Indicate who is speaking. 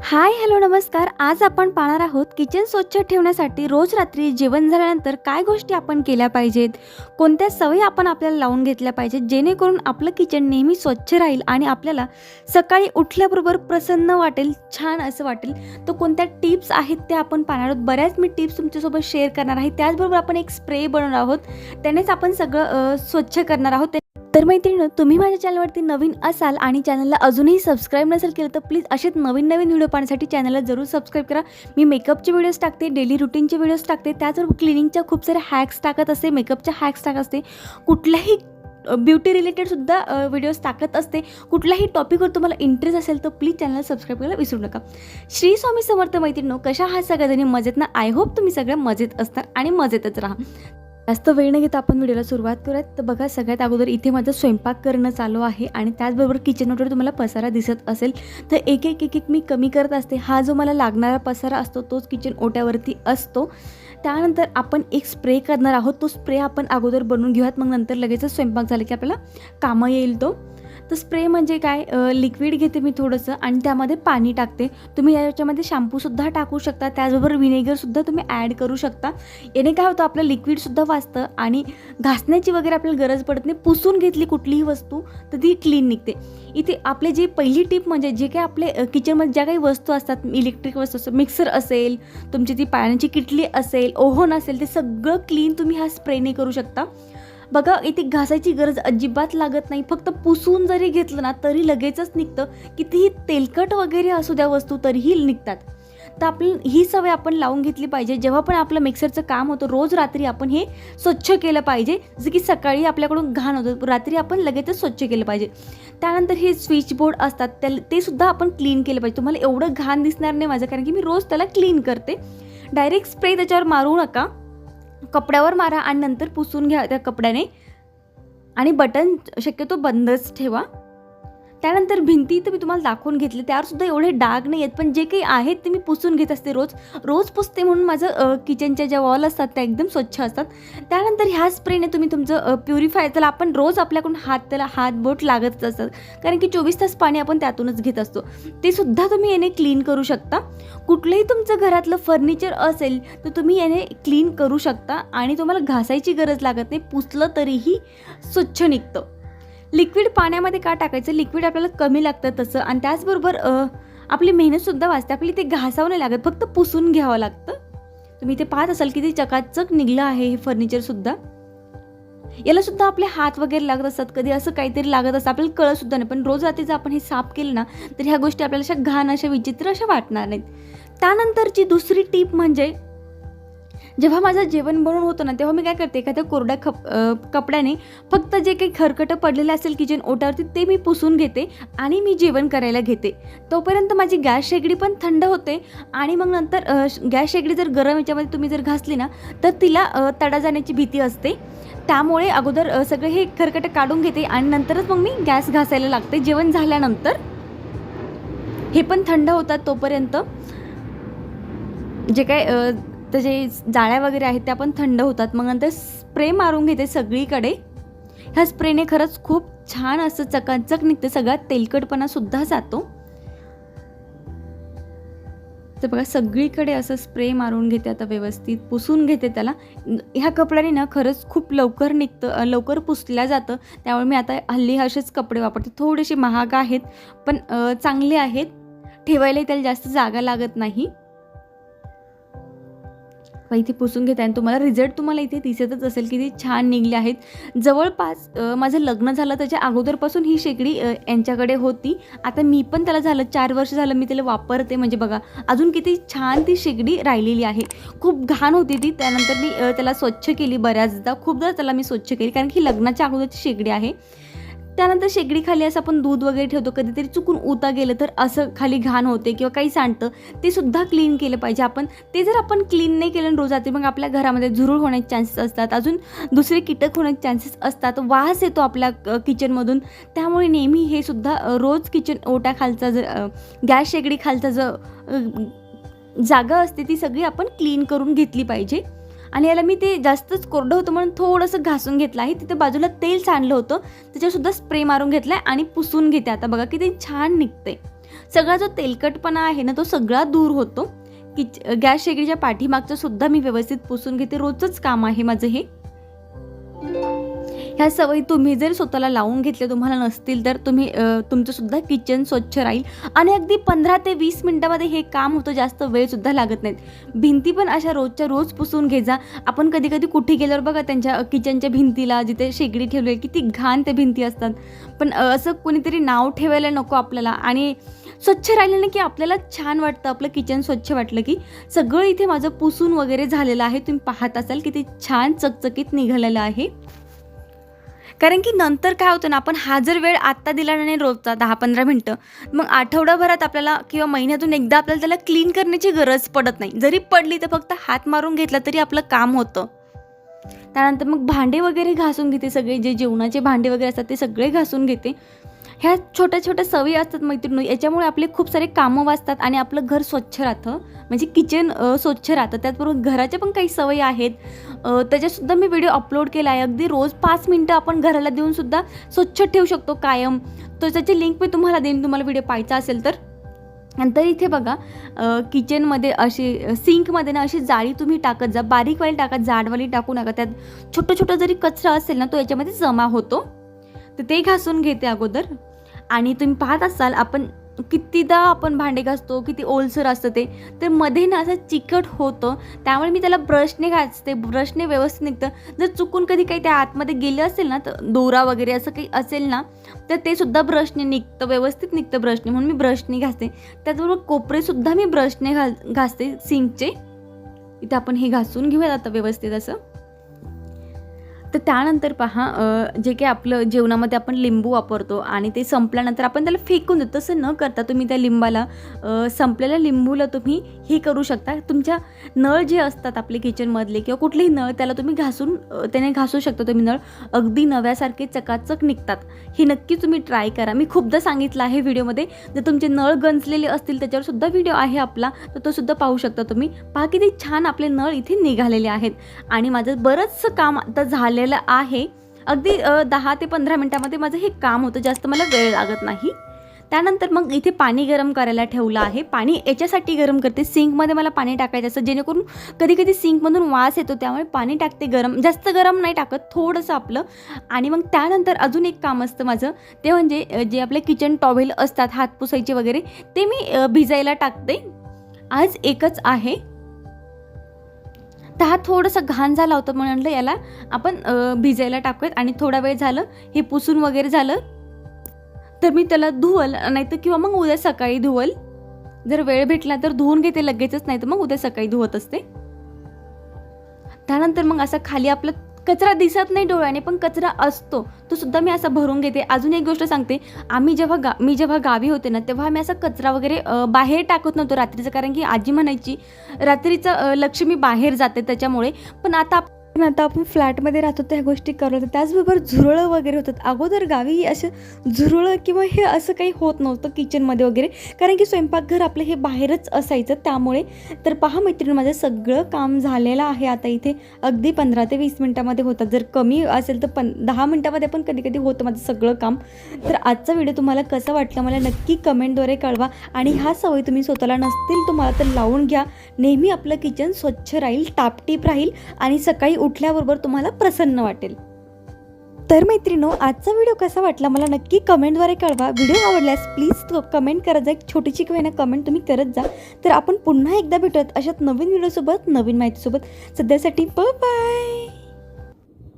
Speaker 1: Hi hello नमस्कार. आज आपण पाहणार आहोत किचन स्वच्छ ठेवण्यासाठी रोज रात्री जेवण झाल्यानंतर काय गोष्टी आपण केल्या पाहिजेत? कोणत्या सवयी आपण आपल्याला लावून घेतल्या पाहिजेत? जेणेकरून आपलं किचन नेहमी स्वच्छ राहील आणि आपल्याला सकाळी उठल्याबरोबर प्रसन्न वाटेल छान असं वाटेल. तर कोणत्या टिप्स आहेत त्या आपण पाहणार आहोत? बऱ्याच मी टिप्स तुमच्यासोबत शेअर करणार आहे. त्याचबरोबर आपण एक स्प्रे बनवणार आहोत. त्यानेच आपण सगळं स्वच्छ करणार आहोत. तर मैत्रिणी तुम्ही माझ्या चॅनलवरती नवीन असाल आणि चॅनलला अजूनही सबस्क्राईब नसेल केलं तर प्लीज असेच नवीन नवीन व्हिडिओ पाहण्यासाठी चॅनलला जरूर सबस्क्राईब करा. मी मेकअपचे व्हिडिओज टाकते डेली रुटीनचे व्हिडिओज टाकते त्याचबरोबर क्लिनिंगच्या खूप साऱ्या हॅक्स टाकत असते मेकअपच्या हॅक्स टाकत असते. कुठल्याही ब्युटी रिलेटेडसुद्धा व्हिडिओज टाकत असते. कुठल्याही टॉपिकवर तुम्हाला इंटरेस्ट असेल तर प्लीज चॅनलला सबस्क्राईब करायला विसरू नका. श्री स्वामी समर्थ मैत्रिणी कशा हा सगळ्याजणी मजेत ना? आय होप तुम्ही सगळ्या मजेत असणार आणि मजेतच राहा. जास्त वेळ न घेता आपण व्हिडिओला सुरुवात करूयात. तर बघा सगळ्यात अगोदर इथे माझं स्वयंपाक करणं चालू आहे आणि त्याचबरोबर किचनवर तुम्हाला पसारा दिसत असेल तर एक एक एक एक मी कमी करत असते. हा जो मला लागणारा पसारा असतो तोच किचन ओट्यावरती असतो. त्यानंतर आपण एक स्प्रे करणार आहोत. तो स्प्रे आपण अगोदर बनवून घेऊयात. मग नंतर लगेचच स्वयंपाक झाला की आपल्याला कामं येईल तो. तर स्प्रे म्हणजे काय? लिक्विड घेते मी थोडंसं आणि त्यामध्ये पाणी टाकते. तुम्ही याच्यामध्ये शॅम्पूसुद्धा टाकू शकता. त्याचबरोबर विनेगरसुद्धा तुम्ही ॲड करू शकता. याने काय होतं? आपलं लिक्विडसुद्धा वाचतं आणि घासण्याची वगैरे आपल्याला गरज पडत नाही. पुसून घेतली कुठलीही वस्तू तर ती क्लीन निघते. इथे आपले जी पहिली टीप म्हणजे जे काही आपले किचनमध्ये ज्या काही वस्तू असतात इलेक्ट्रिक वस्तू असतात मिक्सर असेल तुमची ती पाण्याची किटली असेल ओव्हन असेल ते सगळं क्लीन तुम्ही हा स्प्रेने करू शकता. बघा इथे घासायची गरज अजिबात लागत नाही. फक्त पुसून जरी घेतलं ना तरी लगेचच निघतं. कितीही तेलकट वगैरे असू द्या वस्तू तरीही निघतात. तर आपली ही सवय आपण लावून घेतली पाहिजे. जेव्हा पण आपलं मिक्सरचं काम होतं रोज रात्री आपण हे स्वच्छ केलं पाहिजे. जसं की सकाळी आपल्याकडून घाण होतं रात्री आपण लगेचच स्वच्छ केलं पाहिजे. त्यानंतर हे स्विच बोर्ड असतात त्या ते सुद्धा आपण क्लीन केलं पाहिजे. तुम्हाला एवढं घाण दिसणार नाही माझं कारण की मी रोज त्याला क्लीन करते. डायरेक्ट स्प्रे त्याच्यावर मारू नका. कपड्यावर मारा आणि नंतर पुसून घ्या त्या कपड्याने. आणि बटन शक्यतो बंदच ठेवा. त्यानंतर भिंती तर मी तुम्हाला दाखवून घेतले. त्यावर सुद्धा एवढे डाग नाही आहेत. पण जे काही आहेत ते मी पुसून घेत असते रोज. रोज पुसते म्हणून माझं किचनच्या ज्या वॉल असतात त्या एकदम स्वच्छ असतात. त्यानंतर ह्या स्प्रेने तुम्ही तुमचं प्युरिफाय त्याला आपण रोज आपल्याकडून हात त्याला हात बोट लागतच असतात. कारण की चोवीस तास पाणी आपण त्यातूनच घेत असतो. ते सुद्धा तुम्ही याने क्लीन करू शकता. कुठलंही तुमचं घरातलं फर्निचर असेल तर तुम्ही याने क्लीन करू शकता. आणि तुम्हाला घासायची गरज लागत नाही. पुसलं तरीही स्वच्छ निघतं. लिक्विड पाण्यामध्ये का टाकायचं? लिक्विड आपल्याला कमी लागतं तसं. आणि त्याचबरोबर आपली मेहनतसुद्धा वाचते. आपली ते घासावं नाही लागत. फक्त पुसून घ्यावं लागतं. तुम्ही ते पाहत असाल की ते चकाचक निघलं आहे हे फर्निचरसुद्धा याला सुद्धा आपले हात वगैरे लागत असतात. कधी असं काहीतरी लागत असतं. आपल्याला कळत सुद्धा नाही. पण रोज रात्री जर आपण हे साफ केलं ना तर ह्या गोष्टी आपल्याला अशा घाण अशा विचित्र अशा वाटणार नाहीत. त्यानंतरची दुसरी टीप म्हणजे जेव्हा माझं जेवण बनवून होतं ना तेव्हा मी काय करते एखाद्या कोरड्या खप कपड्याने फक्त जे काही खरकटं पडलेलं असेल किचन ओटावरती ते मी पुसून घेते आणि मी जेवण करायला घेते. तोपर्यंत माझी गॅस शेगडी पण थंड होते आणि मग नंतर गॅस शेगडी जर गरम याच्यामध्ये तुम्ही जर घासली ना तर तिला तडा जाण्याची भीती असते. त्यामुळे अगोदर सगळे हे खरकटं काढून घेते आणि नंतरच मग मी गॅस घासायला लागते. जेवण झाल्यानंतर हे पण थंड होतात तोपर्यंत. जे काय तर जे जाळ्या वगैरे आहेत त्या पण थंड होतात. मग नंतर स्प्रे मारून घेते सगळीकडे. ह्या स्प्रेने खरंच खूप छान असं चकाचक निघते. सगळा तेलकटपणा सुद्धा जातो. तर बघा सगळीकडे असं स्प्रे मारून घेते आता व्यवस्थित. पुसून घेते त्याला. ह्या कपड्याने ना खरंच खूप लवकर निघतं लवकर पुसल्या जातं. त्यामुळे मी आता हल्ली असेच कपडे वापरते. थोडेसे महाग आहेत पण चांगले आहेत. ठेवायला त्याला जास्त जागा लागत नाही. मग इथे पुसून घेते आणि तुम्हाला रिझल्ट तुम्हाला इथे दिसतच असेल की ती छान निघले आहेत. जवळपास माझं लग्न झालं त्याच्या अगोदरपासून ही शेगडी यांच्याकडे होती. आता मी पण त्याला झालं चार वर्ष झालं मी त्याला वापरते. म्हणजे बघा अजून किती छान ती शेगडी राहिलेली आहे. खूप घाण होती ती. त्यानंतर मी त्याला स्वच्छ केली बऱ्याचदा. खूपदा त्याला मी स्वच्छ केली. कारण की लग्नाच्या अगोदरची शेगडी आहे. त्यानंतर शेगडी खाली असं आपण दूध वगैरे ठेवतो. कधीतरी चुकून उता गेलं तर असं खाली घाण होते किंवा काही सांडतं ते सुद्धा क्लीन केलं पाहिजे आपण. ते जर आपण क्लीन नाही केलं रोज रात्री मग आपल्या घरामध्ये झुरळ होण्याचे चान्सेस असतात अजून दुसरे कीटक होण्याचे चान्सेस असतात वास येतो आपल्या किचनमधून त्यामुळे नेहमी हे सुद्धा रोज किचन ओट्याखालचा जर गॅस शेगडी खालचा जो जागा असते ती सगळी आपण क्लीन करून घेतली पाहिजे. आणि याला मी ते जास्तच कोरडं होतं म्हणून थोडंसं घासून घेतलं आहे. तिथे बाजूला तेल सांडलं होतं. त्याच्यावरसुद्धा स्प्रे मारून घेतला आहे आणि पुसून घेते. आता बघा किती छान निघते सगळा जो तेलकटपणा आहे ना तो सगळा दूर होतो. किच गॅस शेगडीच्या पाठीमागचं सुद्धा मी व्यवस्थित पुसून घेते. रोजचंच काम आहे माझं हे. ह्या सवयी तुम्ही जर स्वतःला लावून घेतल्या तुम्हाला नसतील तर तुम्ही तुमचंसुद्धा किचन स्वच्छ राहील. आणि अगदी पंधरा ते वीस मिनटामध्ये हे काम होतं जास्त वेळसुद्धा लागत नाहीत. भिंती पण अशा रोजच्या रोज पुसून घे जा. आपण कधी कधी कुठे गेल्यावर बघा त्यांच्या किचनच्या भिंतीला जिथे शेगडी ठेवली आहे किती घाण त्या भिंती असतात. पण असं कोणीतरी नाव ठेवायला नको आपल्याला. आणि स्वच्छ राहिलं की आपल्याला छान वाटतं आपलं किचन स्वच्छ वाटलं की सगळं इथे माझं पुसून वगैरे झालेलं आहे. तुम्ही पाहत असाल किती छान चकचकीत निघालेलं आहे. कारण की नंतर काय होतं ना आपण हा जर वेळ आत्ता दिला नाही रोजचा दहा पंधरा मिनटं मग आठवडाभरात आपल्याला किंवा महिन्यातून एकदा आपल्याला त्याला क्लीन करण्याची गरज पडत नाही. जरी पडली तर फक्त हात मारून घेतला तरी आपलं काम होतं. त्यानंतर मग भांडे वगैरे घासून घेते सगळे जे जेवणाचे भांडे वगैरे असतात ते सगळे घासून घेते. ह्या छोट्या छोट्या सवयी असतात मैत्रिणी याच्यामुळे आपले खूप सारे कामं वाचतात आणि आपलं घर स्वच्छ राहतं. म्हणजे किचन स्वच्छ राहतं. त्याचबरोबर घराच्या पण काही सवयी आहेत. त्याच्यासुद्धा मी व्हिडिओ अपलोड केला आहे. अगदी रोज पाच मिनटं आपण घराला देऊन सुद्धा स्वच्छ ठेवू शकतो कायम. तर त्याची लिंक मी तुम्हाला देईन. तुम्हाला व्हिडिओ पाहायचा असेल तर. नंतर इथे बघा किचनमध्ये अशी सिंकमध्ये ना अशी जाळी तुम्ही टाकत जा. बारीकवाली टाका जाडवाली टाकू नका. त्यात छोटं छोटं जरी कचरा असेल ना तो याच्यामध्ये जमा होतो. तर ते घासून घेते अगोदर. आणि तुम्ही पाहत असाल आपण कितीदा आपण भांडे घासतो किती ओलसर असतं ते तर मध्ये ना असं चिकट होतं. त्यामुळे मी त्याला ब्रशने घासते ब्रशने व्यवस्थित निघतं. जर चुकून कधी काही त्या आतमध्ये गेलं असेल ना तर दोरा वगैरे असं काही असेल ना तर ते सुद्धा ब्रशने निघतं व्यवस्थित निघतं ब्रशने. म्हणून मी ब्रशने घासते. त्याचबरोबर कोपरेसुद्धा मी ब्रशने घाल घासते सिंकचे. इथे आपण हे घासून घेऊयात आता व्यवस्थित असं. तर त्यानंतर पहा जे काही आपलं जेवणामध्ये आपण लिंबू वापरतो आणि ते संपल्यानंतर आपण त्याला फेकून देतो. तसं न करता तुम्ही त्या लिंबाला संपलेल्या लिंबूला तुम्ही हे करू शकता. तुमच्या नळ जे असतात आपले किचनमधले किंवा कुठलेही नळ त्याला तुम्ही घासून त्याने घासू शकता तुम्ही नळ. अगदी नव्यासारखे चकाचक निघतात. हे नक्की तुम्ही ट्राय करा. मी खूपदा सांगितलं आहे व्हिडिओमध्ये जर तुमचे नळ गंजलेले असतील त्याच्यावर सुद्धा व्हिडिओ आहे आपला तर तो सुद्धा पाहू शकता तुम्ही. पहा किती छान आपले नळ इथे निघालेले आहेत. आणि माझं बरंचसं काम आता झालं झालेलं आहे. अगदी दहा ते पंधरा मिनटामध्ये माझं हे काम होतं. जास्त मला वेळ लागत नाही. त्यानंतर मग इथे पाणी गरम करायला ठेवलं आहे. पाणी याच्यासाठी गरम करते. सिंकमध्ये मला पाणी टाकायचं असतं. जेणेकरून कधी कधी सिंकमधून वास येतो त्यामुळे पाणी टाकते गरम. जास्त गरम नाही टाकत थोडंसं आपलं. आणि मग त्यानंतर अजून एक काम असतं माझं. ते म्हणजे जे आपले किचन टॉवेल असतात हात पुसायचे वगैरे ते मी भिजायला टाकते. आज एकच आहे. तर हा थोडंसं घाण झाला होता म्हणून म्हणलं याला आपण भिजायला टाकूयात. आणि थोडा वेळ झालं हे पुसून वगैरे झालं तर मी त्याला धुवल नाहीतर किंवा मग उद्या सकाळी धुवल. जर वेळ भेटला तर धुवून घेते लगेचच नाही तर मग उद्या सकाळी धुवत असते. त्यानंतर मग असा खाली आपलं कचरा दिसत नाही डोळ्याने पण कचरा असतो. तो सुद्धा मी असा भरून घेते. अजून एक गोष्ट सांगते. आम्ही जेव्हा गा मी जेव्हा गावी होते ना तेव्हा आम्ही असा कचरा वगैरे बाहेर टाकत नव्हतो रात्रीचं. कारण की आजी म्हणायची रात्रीचं लक्ष लक्ष्मी बाहेर जाते त्याच्यामुळे. पण आता पण आता आपण फ्लॅटमध्ये राहतो त्या गोष्टी करत त्याचबरोबर झुरळं वगैरे होतात. अगोदर गावी असं झुरळं किंवा हे असं काही होत नव्हतं किचनमध्ये वगैरे. कारण की स्वयंपाकघर आपलं हे बाहेरच असायचं. त्यामुळे तर पहा मैत्रिणी माझं सगळं काम झालेलं आहे आता इथे. अगदी पंधरा ते वीस मिनटामध्ये होतात. जर कमी असेल तर पन दहा मिनटामध्ये पण कधी कधी होतं माझं सगळं काम. तर आजचा व्हिडिओ तुम्हाला कसा वाटला मला नक्की कमेंटद्वारे कळवा. आणि ह्या सवयी तुम्ही स्वतःला नसतील तुम्हाला तर लावून घ्या. नेहमी आपलं किचन स्वच्छ राहील टापटीप राहील. आणि सकाळी उठल्याबरोबर तुम्हाला प्रसन्न वाटेल. तर मैत्रिणो आजचा व्हिडिओ कसा वाटला मला नक्की कमेंटद्वारे कळवा. व्हिडिओ आवडल्यास प्लीज कमेंट करत जा. एक छोटीशी किंवा कमेंट तुम्ही करत जा. तर आपण पुन्हा एकदा भेटूयात अशात नवीन व्हिडिओसोबत नवीन माहितीसोबत. सध्यासाठी प बाय